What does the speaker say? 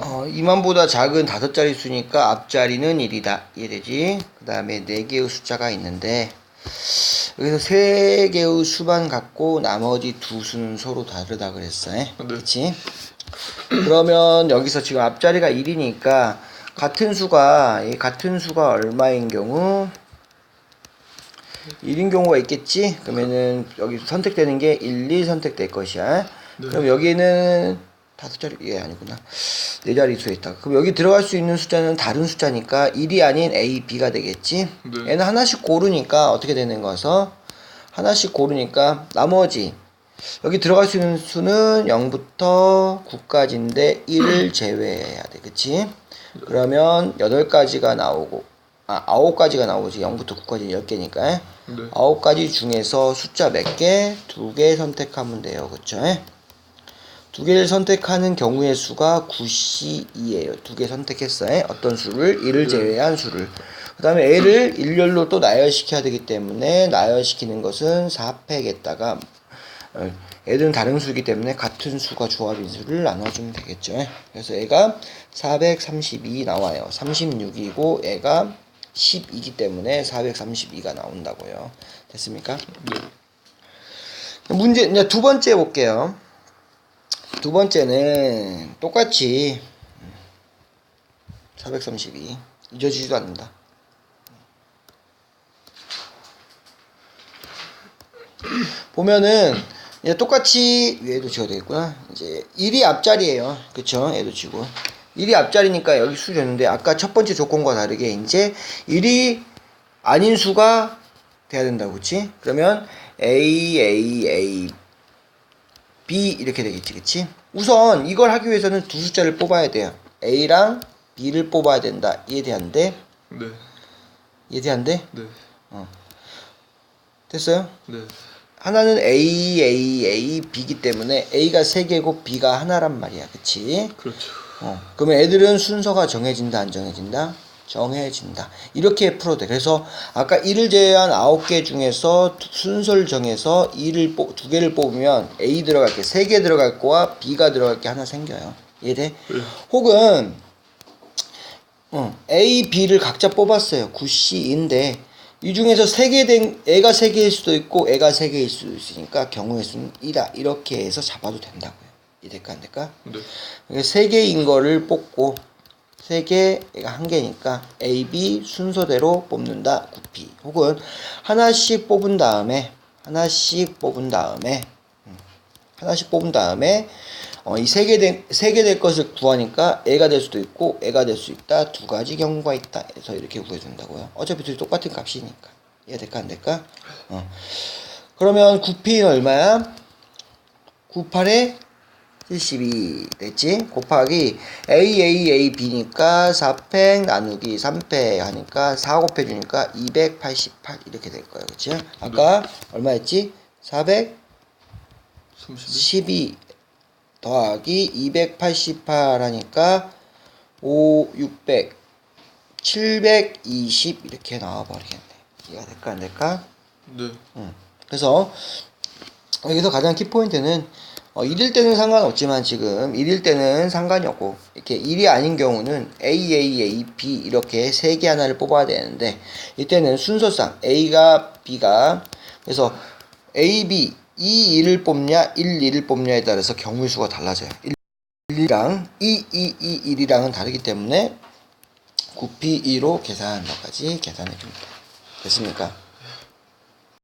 어, 2만보다 작은 다섯 자리 수니까 앞자리는 1이다. 이해되지? 그 다음에 4개의 숫자가 있는데, 여기서 3개의 수만 갖고 나머지 두 수는 서로 다르다 그랬어. 요 그치? 그러면 여기서 지금 앞자리가 1이니까 같은 수가, 이 같은 수가 얼마인 경우? 1인 경우가 있겠지? 그러면은 여기 선택되는 게 1, 2 선택될 것이야. 그럼 여기는 다섯 자리, 예, 아니구나. 네 자리 수에 있다. 그럼 여기 들어갈 수 있는 숫자는 다른 숫자니까 1이 아닌 A, B가 되겠지? 네. 얘는 하나씩 고르니까 어떻게 되는 거서 하나씩 고르니까 나머지 여기 들어갈 수 있는 수는 0부터 9까지인데 1을 제외해야 돼. 그치? 그러면 8가지가 나오고 아 9가지가 나오지. 0부터 9까지 10개니까. 네. 아홉 가지 중에서 숫자 몇 개? 두 개 선택하면 돼요. 그쵸? 두 개를 선택하는 경우의 수가 9C2예요. 두 개 선택했어요. 어떤 수를? 1을 제외한 수를. 그 다음에 A를 일렬로 또 나열시켜야 되기 때문에 나열시키는 것은 4팩에다가 어, 애들은 다른 수이기 때문에 같은 수가 조합인 수를 나눠주면 되겠죠. 그래서 얘가 432 나와요. 36이고 얘가 10이기 때문에 432가 나온다고요. 됐습니까? 문제 이제 두 번째 볼게요. 두 번째는 똑같이 432 잊어지지도 않는다. 보면은 이제 똑같이 얘도 지어야 되겠구나. 이제 1이 앞자리예요. 그쵸? 얘도 지고. 1이 앞자리니까 여기 수 줬는데 아까 첫 번째 조건과 다르게 이제 1이 아닌 수가 돼야 된다고 그치? 그러면 A, A, A, B 이렇게 되겠지 그치? 우선 이걸 하기 위해서는 두 숫자를 뽑아야 돼요. A랑 B를 뽑아야 된다. 이해돼안돼? 네. 이해돼안돼? 네. 됐어요? 네. 하나는 A, A, A, B기 때문에 A가 3개고 B가 하나란 말이야. 그치? 그렇죠. 어. 그러면 애들은 순서가 정해진다, 안 정해진다? 정해진다. 이렇게 풀어도 돼. 그래서 아까 1을 제외한 9개 중에서 두- 순서를 정해서 2를 뽑, 2개를 뽑으면 A 들어갈 게 3개 들어갈 거와 B가 들어갈 게 하나 생겨요. 이해돼? 네. 혹은 어, A, B를 각자 뽑았어요. 9C인데 이 중에서 3개 된 애가 3개일 수도 있고 애가 3개일 수도 있으니까 경우의 수는 2다. 이렇게 해서 잡아도 된다고요. 이해될까 안 될까? 네. 세 개인 거를 뽑고 세 개가 한 개니까 A, B 순서대로 뽑는다. 9P. 혹은 하나씩 뽑은 다음에 하나씩 뽑은 다음에 음, 하나씩 뽑은 다음에 어, 이세개된세개될 것을 구하니까 A가 될 수도 있고 A가 될 수 있다. 두 가지 경우가 있다. 해서 이렇게 구해준다고요. 어차피 둘이 똑같은 값이니까. 이해될까 안 될까? 어. 그러면 9P는 얼마야? 98에 72 됐지? 곱하기 A, A, A, B니까 4팩 나누기 3팩 하니까 4 곱해주니까 288 이렇게 될 거예요. 그치? 아까 얼마였지? 412 32. 더하기 288 하니까 5, 600 720 이렇게 나와버리겠네. 이해가 될까 안 될까? 네. 그래서 여기서 가장 키포인트는 어, 1일 때는 상관없지만 지금 1일 때는 상관이 없고 이렇게 1이 아닌 경우는 A, A, A, B 이렇게 세 개 하나를 뽑아야 되는데 이때는 순서상 A가 B가 그래서 A, B 이 1을 뽑냐 1, 2를 뽑냐에 따라서 경우의 수가 달라져요 1, 1이랑 2, 2, 2, 1이랑은 다르기 때문에 9P2로 계산한 것까지 계산해 줍니다 됐습니까?